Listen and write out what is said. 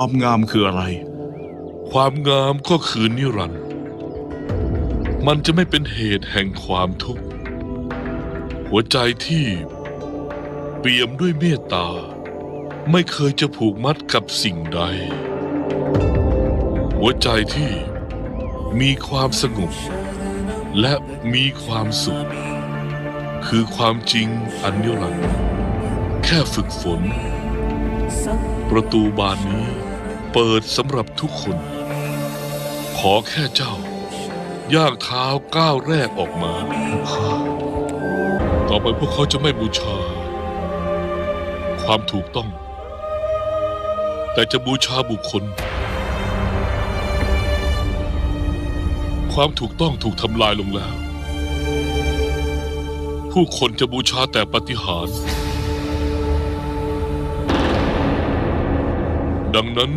ความงามคืออะไร ความงามก็คือนิรันดร์มันจะไม่เป็นเหตุแห่งความทุกข์ หัวใจที่เปี่ยมด้วยเมตตา ไม่เคยจะผูกมัดกับสิ่งใด หัวใจที่มีความสงบและมีความสุข คือความจริงอันนิรันดร์แค่ฝึกฝน ประตูบานนี้ เปิดสำหรับทุกคน ขอแค่เจ้า ย่างเท้าก้าวแรกออกมา ต่อไปพวกเขาจะไม่บูชา ความถูกต้อง แต่จะบูชาบุคคล ความถูกต้องถูกทำลายลงแล้ว ผู้คนจะบูชาแต่ปฏิหารดังนั้น